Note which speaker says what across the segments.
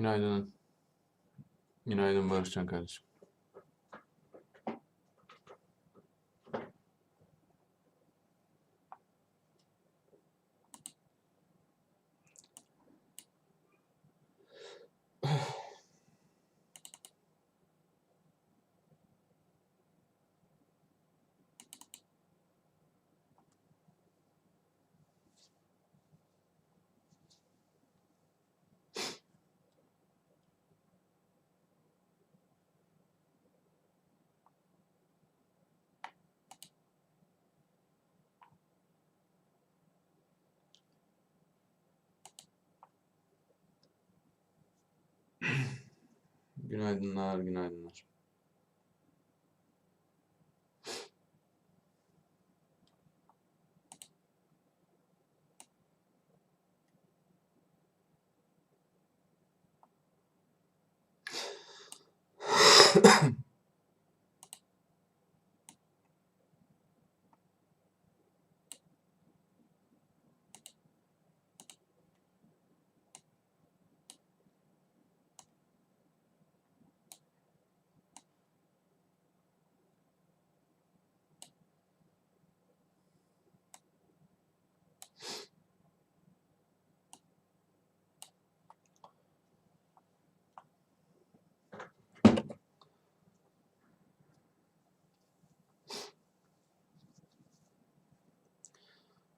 Speaker 1: Günaydın. Günaydın Barışcan kardeşim. Günaydınlar, günaydınlar.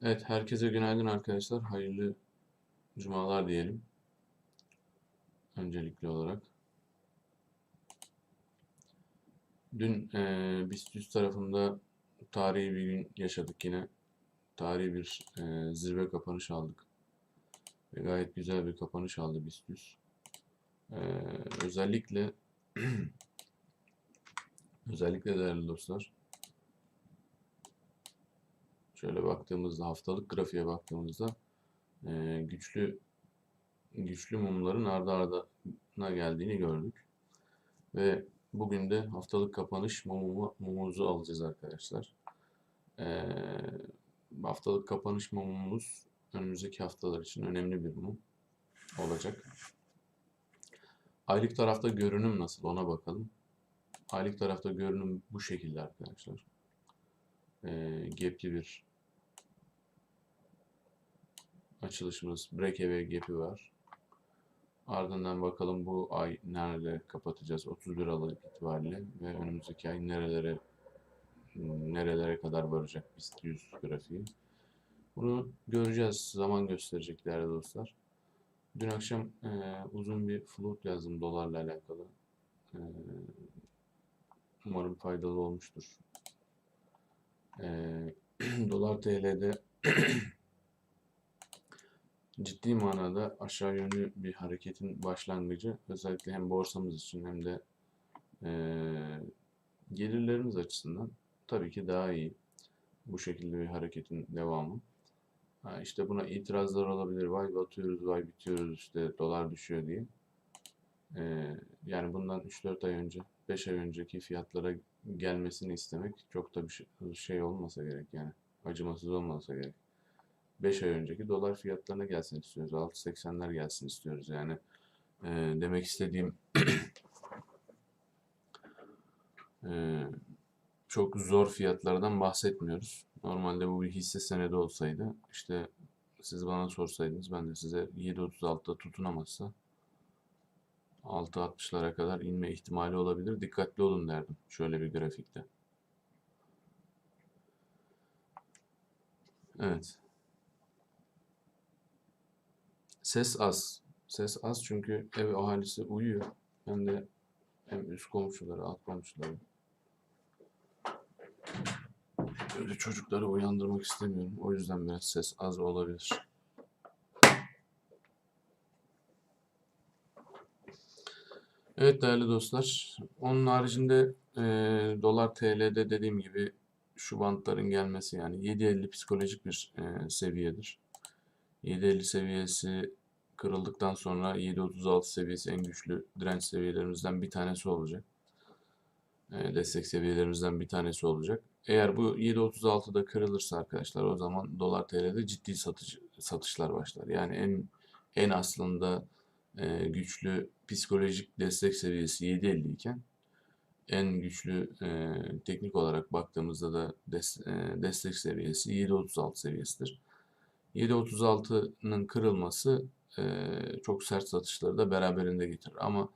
Speaker 1: Evet, herkese günaydın arkadaşlar. Hayırlı cumalar diyelim. Öncelikli olarak. Dün eee BIST 100 tarafında tarihi bir gün yaşadık yine. Tarihi bir eee, zirve kapanış aldık. Ve gayet güzel bir kapanış aldı BIST 100. Eee, özellikle özellikle değerli dostlar. Şöyle baktığımızda haftalık grafiğe baktığımızda eee, güçlü güçlü mumların ardı ardına geldiğini gördük. Ve bugün de haftalık kapanış mumumu, mumumuzu alacağız arkadaşlar. Eee, haftalık kapanış mumumuz önümüzdeki haftalar için önemli bir mum olacak. Aylık tarafta görünüm nasıl ona bakalım. Aylık tarafta görünüm bu şekilde arkadaşlar. Eee gap'li bir açılışımız breakaway gap'i var. Ardından bakalım bu ay nerede kapatacağız 31 Aralık itibariyle ve önümüzdeki ay nerelere nerelere kadar varacak BIST 100 grafiği. Bunu göreceğiz. Zaman gösterecek değerli dostlar. Dün akşam eee, uzun bir float yazdım dolarla alakalı. Eee, umarım faydalı olmuştur. Eee, dolar TL'de ciddi manada aşağı yönlü bir hareketin başlangıcı özellikle hem borsamız için hem de eee, gelirlerimiz açısından tabii ki daha iyi. Bu şekilde bir hareketin devamı. Ha, işte buna itirazlar olabilir. Vay batıyoruz, vay bitiyoruz işte dolar düşüyor diye. Eee, yani bundan 3-4 ay önce, 5 ay önceki fiyatlara gelmesini istemek çok da bir şey olmasa gerek yani. Acımasız olmasa gerek. 5 ay önceki dolar fiyatlarına gelsin istiyoruz. 6.80'ler gelsin istiyoruz. Yani e, demek istediğim e, çok zor fiyatlardan bahsetmiyoruz. Normalde bu bir hisse senedi olsaydı işte siz bana sorsaydınız ben de size 7.36'da tutunamazsa 6.60'lara kadar inme ihtimali olabilir. Dikkatli olun derdim şöyle bir grafikte. Evet. Ses az. Ses az çünkü ev ahalisi uyuyor. Hem de hem üst komşuları, alt komşuları. Öyle çocukları uyandırmak istemiyorum. O yüzden biraz ses az olabilir. Evet değerli dostlar. Onun haricinde eee, dolar TL'de dediğim gibi şu bantların gelmesi yani 7.50 psikolojik bir eee, seviyedir. 7.50 seviyesi kırıldıktan sonra 7.36 seviyesi en güçlü direnç seviyelerimizden bir tanesi olacak. Eee, destek seviyelerimizden bir tanesi olacak. Eğer bu 7.36'da kırılırsa arkadaşlar o zaman dolar TL'de ciddi satış, satışlar başlar. Yani en en aslında e, güçlü psikolojik destek seviyesi 7.50 iken en güçlü e, teknik olarak baktığımızda da des, e, destek seviyesi 7.36 seviyesidir. 7.36'nın kırılması e, çok sert satışları da beraberinde getirir. Ama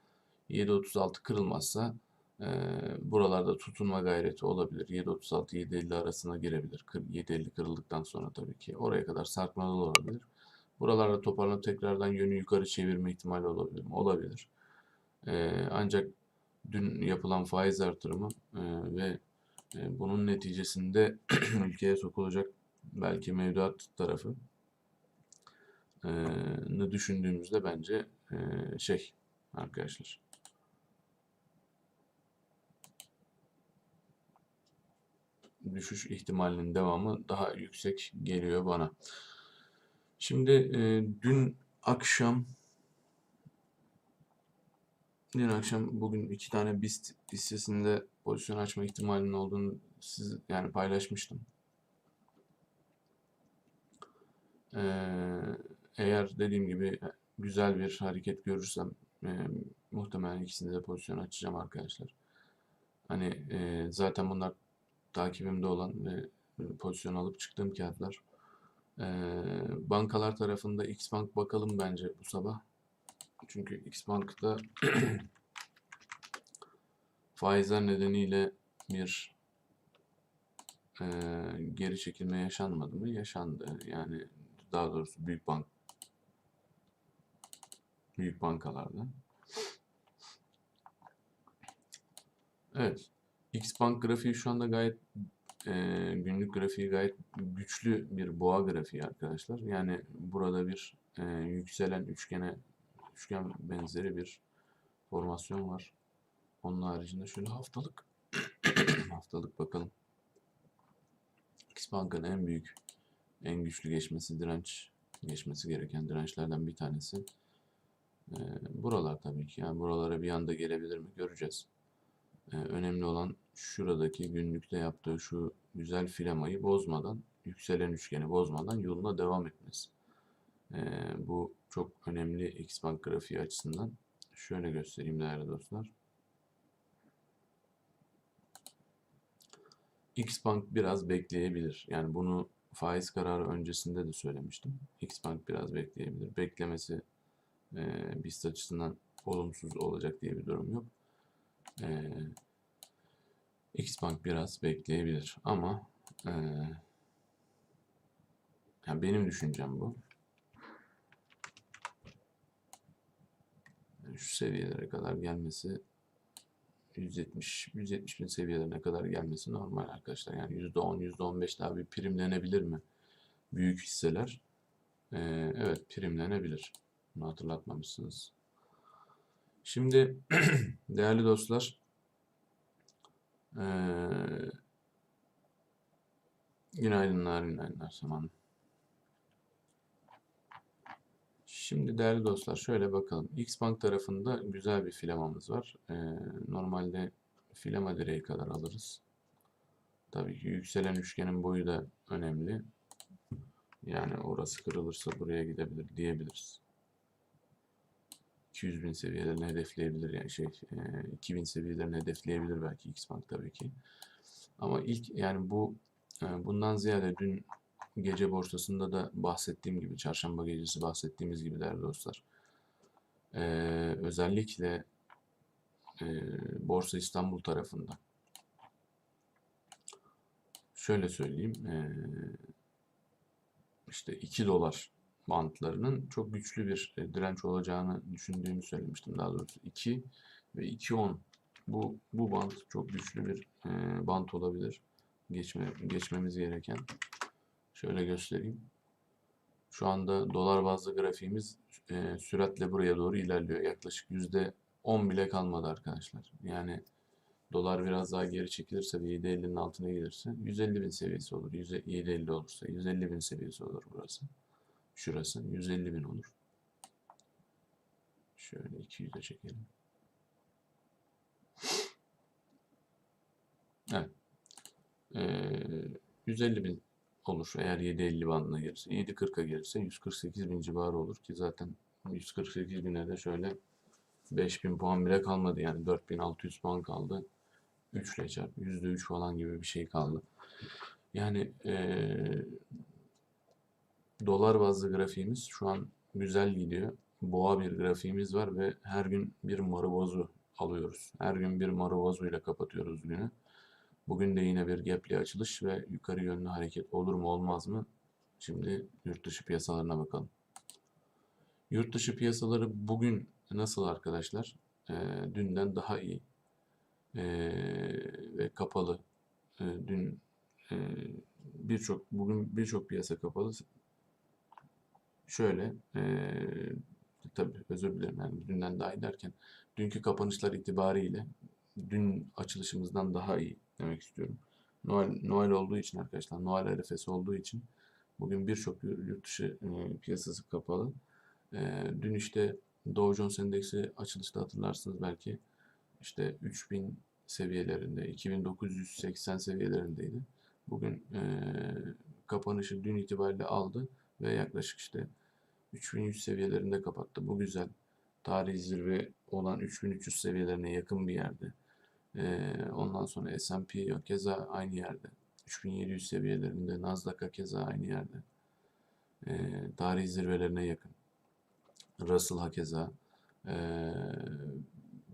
Speaker 1: 7.36 kırılmazsa e, buralarda tutunma gayreti olabilir. 7.36-7.50 arasına girebilir. 7.50 kırıldıktan sonra tabii ki. Oraya kadar sarkmalı olabilir. Buralarda toparlanıp tekrardan yönü yukarı çevirme ihtimali olabilir? Olabilir. E, ancak dün yapılan faiz artırımı e, ve e, bunun neticesinde ülkeye sokulacak belki mevduat tarafı ne düşündüğümüzde bence şey arkadaşlar düşüş ihtimalinin devamı daha yüksek geliyor bana. Şimdi e, dün akşam dün akşam bugün iki tane BIST hissesinde pozisyon açma ihtimalinin olduğunu siz yani paylaşmıştım. Eğer dediğim gibi güzel bir hareket görürsem e, muhtemelen ikisinde de pozisyon açacağım arkadaşlar. Hani e, zaten bunlar takibimde olan ve pozisyon alıp çıktığım kağıtlar. E, bankalar tarafında Xbank bakalım bence bu sabah. Çünkü Xbank'ta faizler nedeniyle bir e, geri çekilme yaşanmadı mı? Yaşandı. Yani daha doğrusu büyük bank büyük bankalarda. Evet. Xbank grafiği şu anda gayet e, günlük grafiği gayet güçlü bir boğa grafiği arkadaşlar. Yani burada bir e, yükselen üçgene üçgen benzeri bir formasyon var. Onun haricinde şöyle haftalık haftalık bakalım. Xbank'ın en büyük en güçlü geçmesi direnç geçmesi gereken dirençlerden bir tanesi. Ee, buralar tabii ki. Yani buralara bir anda gelebilir mi göreceğiz. Ee, önemli olan şuradaki günlükte yaptığı şu güzel filamayı bozmadan, yükselen üçgeni bozmadan yoluna devam etmesi. Ee, bu çok önemli X-Bank grafiği açısından. Şöyle göstereyim değerli dostlar. X-Bank biraz bekleyebilir. Yani bunu faiz kararı öncesinde de söylemiştim. X-Bank biraz bekleyebilir. Beklemesi e, BIST açısından olumsuz olacak diye bir durum yok. E, X-Bank biraz bekleyebilir ama e, yani benim düşüncem bu. şu seviyelere kadar gelmesi 170 170 bin seviyelerine kadar gelmesi normal arkadaşlar. Yani %10 %15 daha bir primlenebilir mi? Büyük hisseler. Ee, evet primlenebilir. Bunu hatırlatmamışsınız. Şimdi değerli dostlar ee, günaydınlar günaydınlar tamam. Şimdi değerli dostlar şöyle bakalım. Xbank tarafında güzel bir filamamız var. Ee, normalde filama direği kadar alırız. Tabii ki yükselen üçgenin boyu da önemli. Yani orası kırılırsa buraya gidebilir diyebiliriz. 200 bin seviyelerini hedefleyebilir yani şey e, 2000 seviyelerini hedefleyebilir belki Xbank tabii ki. Ama ilk yani bu e, bundan ziyade dün gece borsasında da bahsettiğim gibi, çarşamba gecesi bahsettiğimiz gibi değerli dostlar. Ee, özellikle e, Borsa İstanbul tarafında. Şöyle söyleyeyim e, işte 2 dolar bantlarının çok güçlü bir e, direnç olacağını düşündüğümü söylemiştim daha doğrusu. 2 ve 2.10 bu bu bant çok güçlü bir e, bant olabilir. Geçme geçmemiz gereken Şöyle göstereyim. Şu anda dolar bazlı grafiğimiz e, süratle buraya doğru ilerliyor. Yaklaşık %10 bile kalmadı arkadaşlar. Yani dolar biraz daha geri çekilirse ve 7.50'nin altına gelirse 150 bin seviyesi olur. 7.50 olursa 150 bin seviyesi olur burası. Şurası 150 bin olur. Şöyle 200'e çekelim. Evet. Ee, 150 bin olur. Eğer 7.50 bandına gelirse. 7.40'a gelirse 148 bin civarı olur ki zaten 148 güne de şöyle 5000 puan bile kalmadı yani 4600 puan kaldı. 3 ile çarp %3 falan gibi bir şey kaldı. Yani eee, dolar bazlı grafiğimiz şu an güzel gidiyor. Boğa bir grafiğimiz var ve her gün bir marubozu alıyoruz. Her gün bir marubozu ile kapatıyoruz günü. Bugün de yine bir gapli açılış ve yukarı yönlü hareket olur mu olmaz mı? Şimdi yurt dışı piyasalarına bakalım. Yurt dışı piyasaları bugün nasıl arkadaşlar? Ee, dünden daha iyi. Ee, ve kapalı. Ee, dün e, birçok bugün birçok piyasa kapalı. Şöyle e, tabii özür dilerim yani dünden daha iyi derken dünkü kapanışlar itibariyle dün açılışımızdan daha iyi demek istiyorum. Noel, Noel olduğu için arkadaşlar, Noel arifesi olduğu için bugün birçok yurt dışı e, piyasası kapalı. E, dün işte Dow Jones Endeksi açılışta hatırlarsınız belki işte 3000 seviyelerinde, 2980 seviyelerindeydi. Bugün e, kapanışı dün itibariyle aldı ve yaklaşık işte 3100 seviyelerinde kapattı. Bu güzel. Tarihi zirve olan 3300 seviyelerine yakın bir yerde. Ee, ondan sonra S&P keza aynı yerde. 3700 seviyelerinde. Nasdaq keza aynı yerde. Ee, tarihi zirvelerine yakın. Russell hakeza. Ee,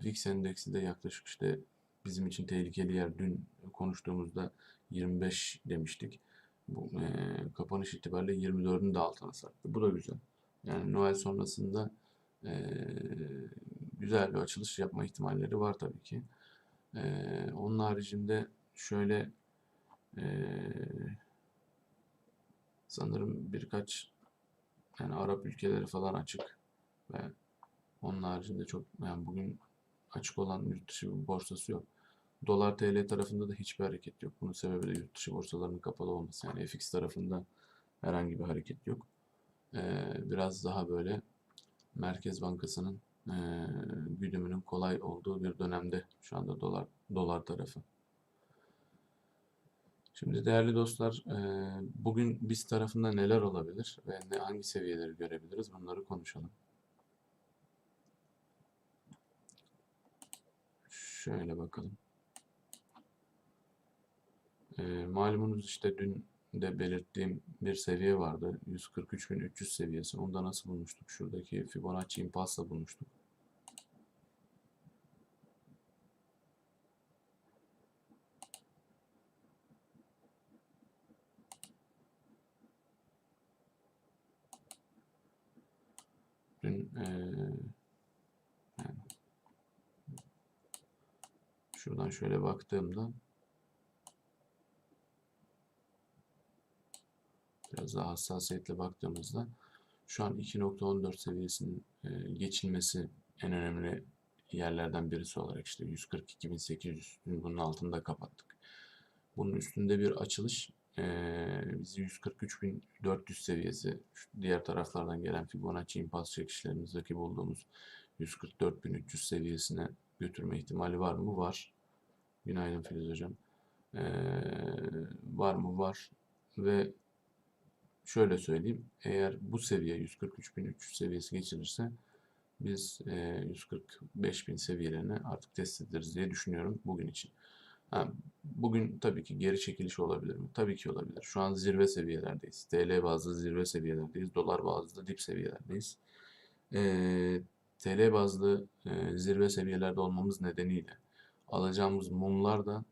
Speaker 1: VIX endeksi de yaklaşık işte bizim için tehlikeli yer. Dün konuştuğumuzda 25 demiştik. Bu, e, kapanış itibariyle 24'ün de altına sarktı. Bu da güzel. Yani Noel sonrasında e, güzel bir açılış yapma ihtimalleri var tabii ki. E, onun haricinde şöyle e, sanırım birkaç yani Arap ülkeleri falan açık ve onun haricinde çok yani bugün açık olan yurt dışı bir borsası yok. Dolar TL tarafında da hiçbir hareket yok. Bunun sebebi de yurt dışı borsalarının kapalı olması. Yani FX tarafında herhangi bir hareket yok. Ee, biraz daha böyle Merkez Bankası'nın e, güdümünün kolay olduğu bir dönemde şu anda dolar dolar tarafı. Şimdi değerli dostlar, e, bugün biz tarafında neler olabilir ve ne hangi seviyeleri görebiliriz bunları konuşalım. Şöyle bakalım. E, malumunuz işte dün de belirttiğim bir seviye vardı. 143.300 seviyesi. Onda nasıl bulmuştuk? Şuradaki Fibonacci impulsla bulmuştuk. Dün ee, yani şuradan şöyle baktığımda biraz daha hassasiyetle baktığımızda şu an 2.14 seviyesinin e, geçilmesi en önemli yerlerden birisi olarak işte 142.800 bunun altında kapattık. Bunun üstünde bir açılış e, bizi 143.400 seviyesi diğer taraflardan gelen Fibonacci impuls çekişlerimizdeki bulduğumuz 144.300 seviyesine götürme ihtimali var mı? Var. Günaydın Filiz Hocam. Ee, var mı? Var. Ve şöyle söyleyeyim. Eğer bu seviye 143.300 seviyesi geçilirse biz e, 145.000 seviyelerini artık test ederiz diye düşünüyorum bugün için. Ha, bugün tabii ki geri çekiliş olabilir mi? Tabii ki olabilir. Şu an zirve seviyelerdeyiz. TL bazlı zirve seviyelerdeyiz. Dolar bazlı dip seviyelerdeyiz. E, TL bazlı e, zirve seviyelerde olmamız nedeniyle alacağımız mumlar da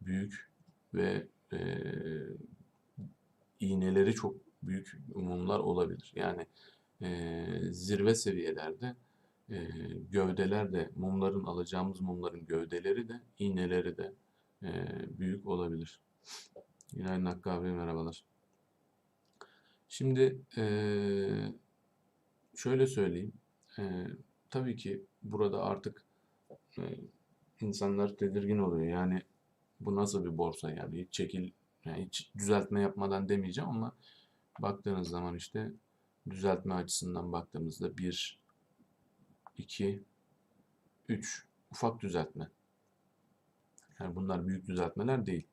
Speaker 1: büyük ve e, iğneleri çok büyük mumlar olabilir. Yani e, zirve seviyelerde e, gövdeler de mumların alacağımız mumların gövdeleri de iğneleri de e, büyük olabilir. Günaydın Hakkı abi merhabalar. Şimdi e, şöyle söyleyeyim. E, tabii ki burada artık e, insanlar tedirgin oluyor. Yani bu nasıl bir borsa yani hiç çekil yani hiç düzeltme yapmadan demeyeceğim ama baktığınız zaman işte düzeltme açısından baktığımızda 1 2 3 ufak düzeltme. Yani bunlar büyük düzeltmeler değil.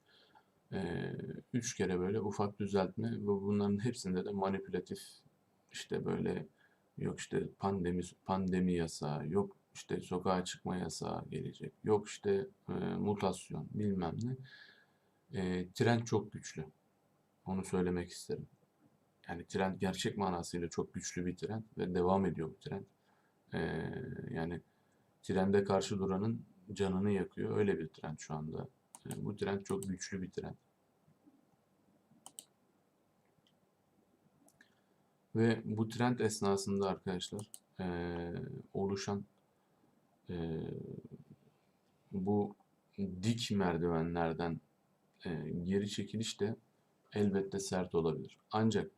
Speaker 1: 3 ee, kere böyle ufak düzeltme ve bunların hepsinde de manipülatif işte böyle Yok işte pandemi pandemi yasağı, yok işte sokağa çıkma yasağı gelecek, yok işte e, mutasyon bilmem ne. E, trend çok güçlü. Onu söylemek isterim. Yani trend gerçek manasıyla çok güçlü bir trend ve devam ediyor bu trend. E, yani trende karşı duranın canını yakıyor. Öyle bir trend şu anda. E, bu trend çok güçlü bir trend. Ve bu trend esnasında arkadaşlar eee, oluşan eee, bu dik merdivenlerden eee, geri çekiliş de elbette sert olabilir. Ancak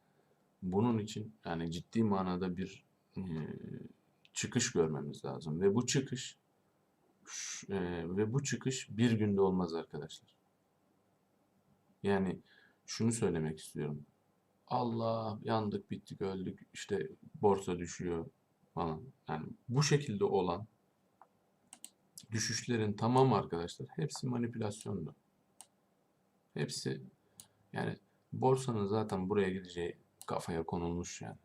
Speaker 1: bunun için yani ciddi manada bir eee, çıkış görmemiz lazım ve bu çıkış eee, ve bu çıkış bir günde olmaz arkadaşlar. Yani şunu söylemek istiyorum. Allah yandık bittik öldük işte borsa düşüyor falan. Yani bu şekilde olan düşüşlerin tamamı arkadaşlar hepsi manipülasyondu. Hepsi yani borsanın zaten buraya gideceği kafaya konulmuş yani.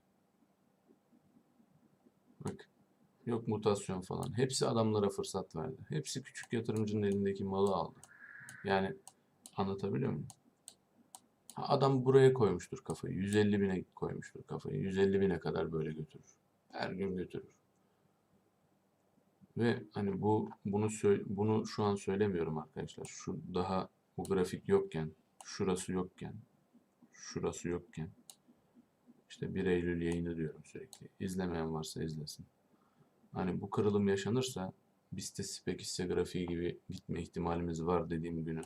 Speaker 1: Bak yok mutasyon falan. Hepsi adamlara fırsat verdi. Hepsi küçük yatırımcının elindeki malı aldı. Yani anlatabiliyor muyum? Adam buraya koymuştur kafayı. 150 bine koymuştur kafayı. 150 bine kadar böyle götürür. Her gün götürür. Ve hani bu bunu bunu şu an söylemiyorum arkadaşlar. Şu daha bu grafik yokken, şurası yokken, şurası yokken. İşte 1 Eylül yayını diyorum sürekli. İzlemeyen varsa izlesin. Hani bu kırılım yaşanırsa BIST spek hisse grafiği gibi gitme ihtimalimiz var dediğim günü.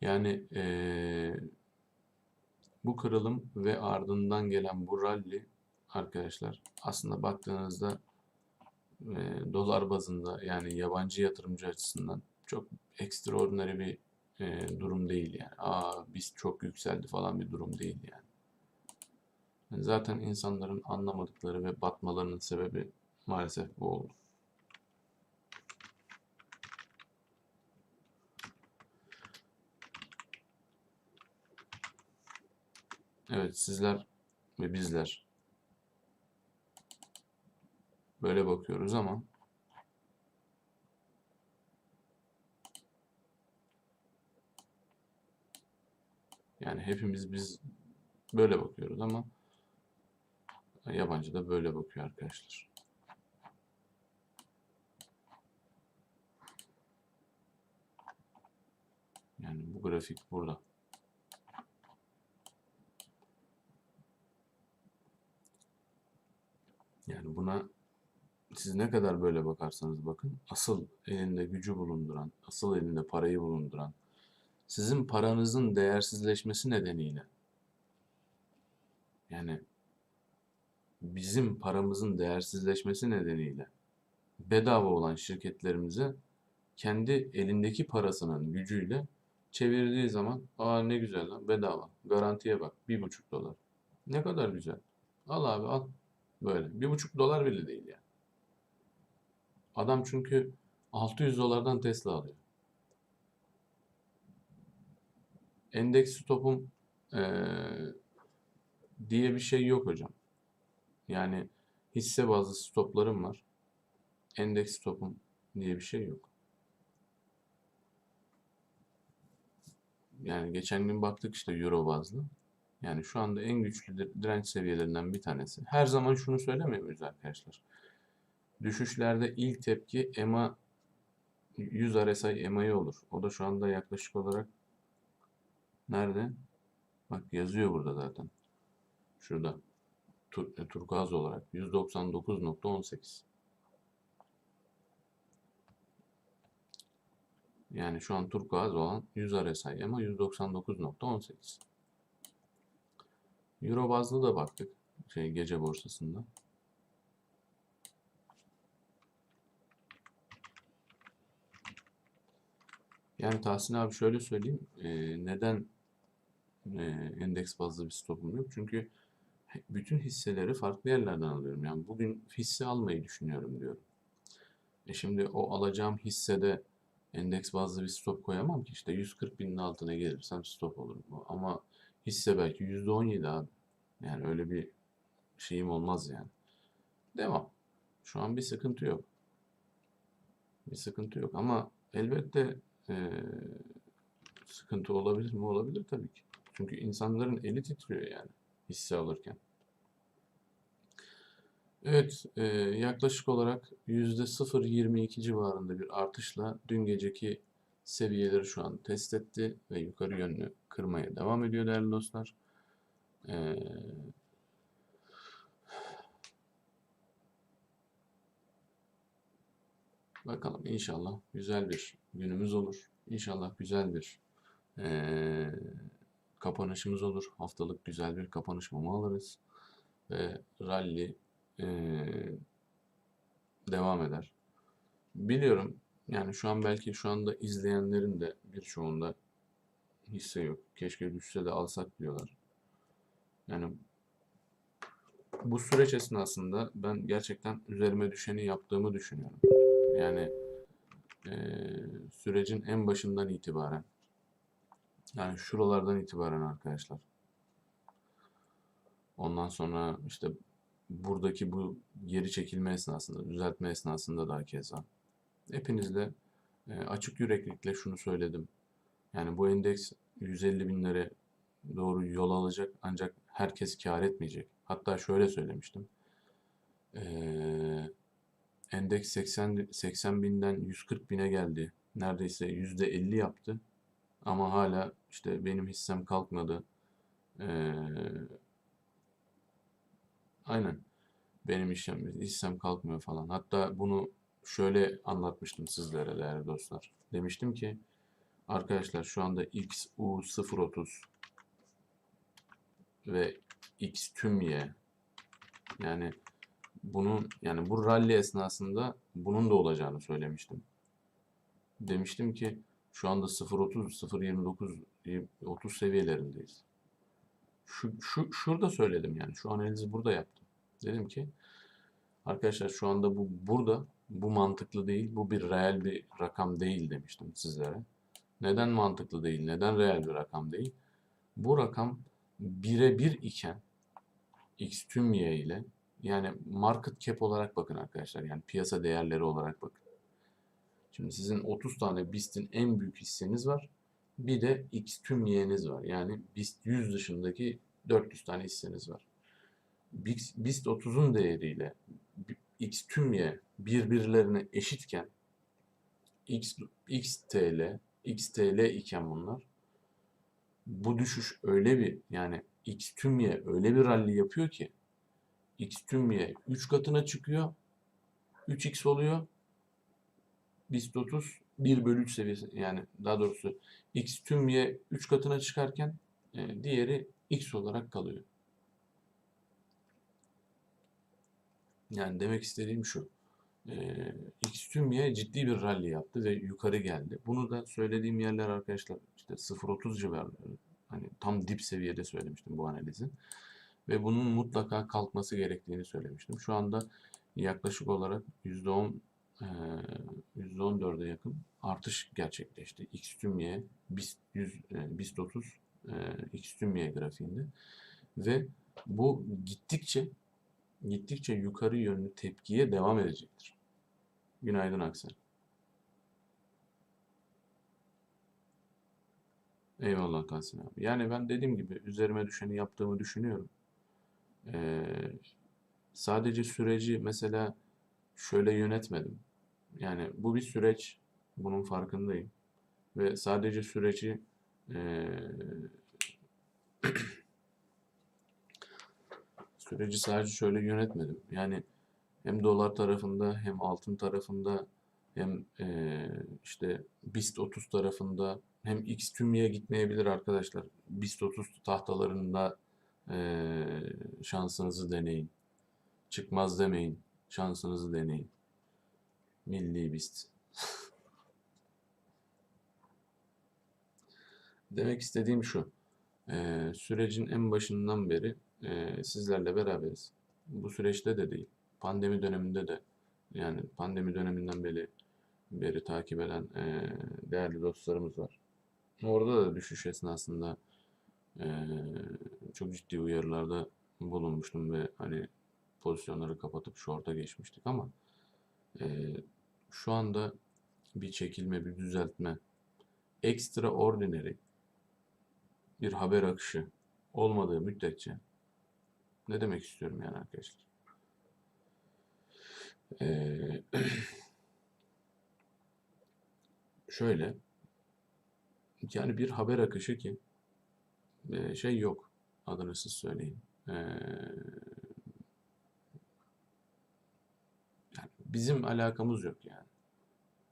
Speaker 1: Yani eee, bu kırılım ve ardından gelen bu rally arkadaşlar aslında baktığınızda eee, dolar bazında yani yabancı yatırımcı açısından çok ekstraordinary bir eee, durum değil yani. Aa biz çok yükseldi falan bir durum değil yani. Zaten insanların anlamadıkları ve batmalarının sebebi maalesef bu oldu. Evet sizler ve bizler böyle bakıyoruz ama yani hepimiz biz böyle bakıyoruz ama yabancı da böyle bakıyor arkadaşlar. Yani bu grafik burada. Yani buna siz ne kadar böyle bakarsanız bakın asıl elinde gücü bulunduran, asıl elinde parayı bulunduran, sizin paranızın değersizleşmesi nedeniyle yani bizim paramızın değersizleşmesi nedeniyle bedava olan şirketlerimize kendi elindeki parasının gücüyle çevirdiği zaman aa ne güzel lan bedava garantiye bak bir buçuk dolar. Ne kadar güzel. Al abi al. Böyle. Bir buçuk dolar bile değil yani. Adam çünkü 600 dolardan Tesla alıyor. Endeks stopum eee, diye bir şey yok hocam yani hisse bazlı stoplarım var endeks stopum diye bir şey yok Yani geçen gün baktık işte Euro bazlı. Yani şu anda en güçlü dir- direnç seviyelerinden bir tanesi. Her zaman şunu söylemiyor muyuz arkadaşlar? Düşüşlerde ilk tepki EMA 100 RSI EMA'yı olur. O da şu anda yaklaşık olarak nerede? Bak yazıyor burada zaten. Şurada. Tur, e, turkuaz olarak 199.18. Yani şu an turkuaz olan 100 RSI ama 199.18. Euro bazlı da baktık. Şey gece borsasında. Yani Tahsin abi şöyle söyleyeyim. eee, neden eee, endeks bazlı bir stopum yok? Çünkü bütün hisseleri farklı yerlerden alıyorum. Yani bugün hisse almayı düşünüyorum diyorum. E şimdi o alacağım hissede endeks bazlı bir stop koyamam ki işte 140 binin altına gelirsem stop olur bu. Ama hisse belki %17 abi. Yani öyle bir şeyim olmaz yani. Devam. Şu an bir sıkıntı yok. Bir sıkıntı yok ama elbette eee, sıkıntı olabilir mi? Olabilir tabii ki. Çünkü insanların eli titriyor yani hisse alırken. Evet, eee, yaklaşık olarak %0.22 civarında bir artışla dün geceki seviyeleri şu an test etti ve yukarı yönlü kırmaya devam ediyor değerli dostlar. Eee, bakalım inşallah güzel bir günümüz olur. İnşallah güzel bir eee, kapanışımız olur. Haftalık güzel bir kapanış mumu alırız ve rally eee, devam eder. Biliyorum yani şu an belki şu anda izleyenlerin de birçoğunda hisse yok. Keşke düşse de alsak diyorlar. Yani bu süreç esnasında ben gerçekten üzerime düşeni yaptığımı düşünüyorum. Yani eee, sürecin en başından itibaren yani şuralardan itibaren arkadaşlar. Ondan sonra işte buradaki bu geri çekilme esnasında, düzeltme esnasında da keza. Hepinizle e, açık yüreklilikle şunu söyledim. Yani bu endeks 150 binlere doğru yol alacak ancak herkes kâr etmeyecek. Hatta şöyle söylemiştim. Eee, endeks 80, 80 binden 140 bine geldi. Neredeyse %50 yaptı. Ama hala işte benim hissem kalkmadı. Eee, aynen. Benim hissem, hissem kalkmıyor falan. Hatta bunu şöyle anlatmıştım sizlere değerli dostlar. Demiştim ki arkadaşlar şu anda XU030 ve X tüm Y yani bunun yani bu rally esnasında bunun da olacağını söylemiştim. Demiştim ki şu anda 0.30, 0.29, 30 seviyelerindeyiz. Şu, şu, şurada söyledim yani. Şu analizi burada yaptım. Dedim ki arkadaşlar şu anda bu burada bu mantıklı değil. Bu bir reel bir rakam değil demiştim sizlere. Neden mantıklı değil? Neden reel bir rakam değil? Bu rakam birebir iken X tüm Y ile yani market cap olarak bakın arkadaşlar. Yani piyasa değerleri olarak bakın. Şimdi sizin 30 tane BIST'in en büyük hisseniz var. Bir de X tüm Y'niz var. Yani BIST 100 dışındaki 400 tane hisseniz var. BIST BIST 30'un değeriyle X tüm Y birbirlerine eşitken X, XTL, XTL iken bunlar bu düşüş öyle bir yani X tüm Y öyle bir rally yapıyor ki X tüm Y 3 katına çıkıyor 3X oluyor BIST 30 1 bölü 3 seviyesi yani daha doğrusu X tüm Y 3 katına çıkarken e, diğeri X olarak kalıyor. Yani demek istediğim şu. E, X tüm Y ciddi bir rally yaptı ve yukarı geldi. Bunu da söylediğim yerler arkadaşlar işte 0.30 civarları. Hani tam dip seviyede söylemiştim bu analizi. Ve bunun mutlaka kalkması gerektiğini söylemiştim. Şu anda yaklaşık olarak %10 %14'e yakın artış gerçekleşti. X tüm Y, BIST 100, BIST 30, X tüm Y grafiğinde. Ve bu gittikçe gittikçe yukarı yönlü tepkiye devam edecektir. Günaydın Aksel. Eyvallah Tahsin abi. Yani ben dediğim gibi üzerime düşeni yaptığımı düşünüyorum. Ee, sadece süreci mesela şöyle yönetmedim. Yani bu bir süreç. Bunun farkındayım. Ve sadece süreci eee, süreci sadece şöyle yönetmedim. Yani hem dolar tarafında hem altın tarafında hem eee, işte BIST 30 tarafında hem X tümüye gitmeyebilir arkadaşlar. BIST 30 tahtalarında eee, şansınızı deneyin. Çıkmaz demeyin. Şansınızı deneyin. Milli BIST. Demek istediğim şu. eee, sürecin en başından beri eee, sizlerle beraberiz. Bu süreçte de değil. Pandemi döneminde de yani pandemi döneminden beri beri takip eden eee, değerli dostlarımız var. Orada da düşüş esnasında eee, çok ciddi uyarılarda bulunmuştum ve hani pozisyonları kapatıp short'a geçmiştik ama e, şu anda bir çekilme, bir düzeltme, extraordinary bir haber akışı olmadığı müddetçe ne demek istiyorum yani arkadaşlar? Ee, şöyle yani bir haber akışı ki e, şey yok adını siz söyleyin. Ee, yani bizim alakamız yok yani.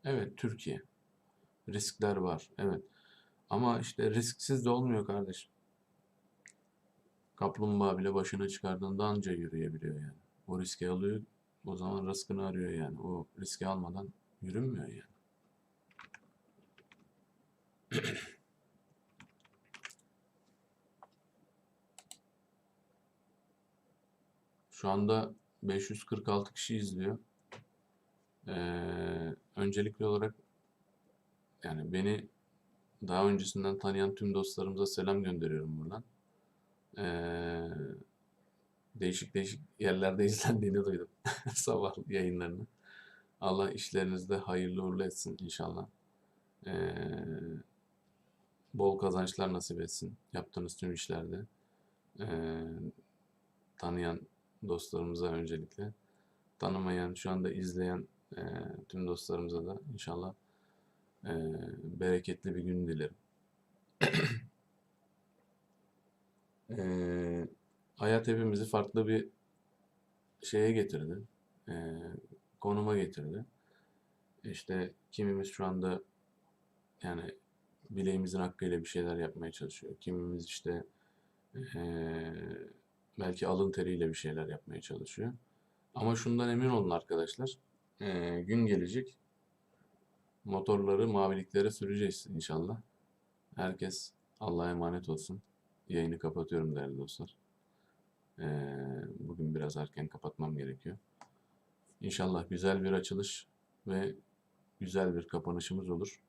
Speaker 1: Evet Türkiye. Riskler var. Evet. Ama işte risksiz de olmuyor kardeşim. Kaplumbağa bile başına çıkardığında anca yürüyebiliyor yani. O riski alıyor. O zaman rızkını arıyor yani. O riski almadan yürünmüyor yani. Şu anda 546 kişi izliyor. Ee, öncelikli olarak yani beni daha öncesinden tanıyan tüm dostlarımıza selam gönderiyorum buradan. Ee, değişik değişik yerlerde izlendiğini duydum sabah yayınlarını. Allah işlerinizde hayırlı uğurlu etsin inşallah. Ee, bol kazançlar nasip etsin yaptığınız tüm işlerde. Ee, tanıyan dostlarımıza öncelikle. Tanımayan, şu anda izleyen e, tüm dostlarımıza da inşallah e, bereketli bir gün dilerim. E, hayat hepimizi farklı bir şeye getirdi. E, konuma getirdi. İşte kimimiz şu anda yani bileğimizin hakkıyla bir şeyler yapmaya çalışıyor. Kimimiz işte e, belki alın teriyle bir şeyler yapmaya çalışıyor. Ama şundan emin olun arkadaşlar. E, gün gelecek. Motorları maviliklere süreceğiz inşallah. Herkes Allah'a emanet olsun. Yayını kapatıyorum değerli dostlar. E, bugün biraz erken kapatmam gerekiyor. İnşallah güzel bir açılış ve güzel bir kapanışımız olur.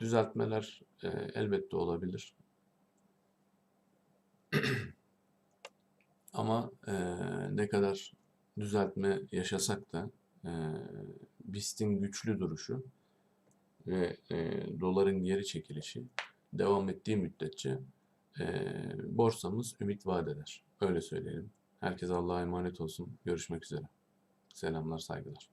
Speaker 1: Düzeltmeler e, elbette olabilir. Ama e, ne kadar düzeltme yaşasak da e, BIST'in güçlü duruşu ve e, doların geri çekilişi devam ettiği müddetçe e, borsamız ümit vaat eder. Öyle söyleyelim. Herkes Allah'a emanet olsun. Görüşmek üzere. Selamlar, saygılar.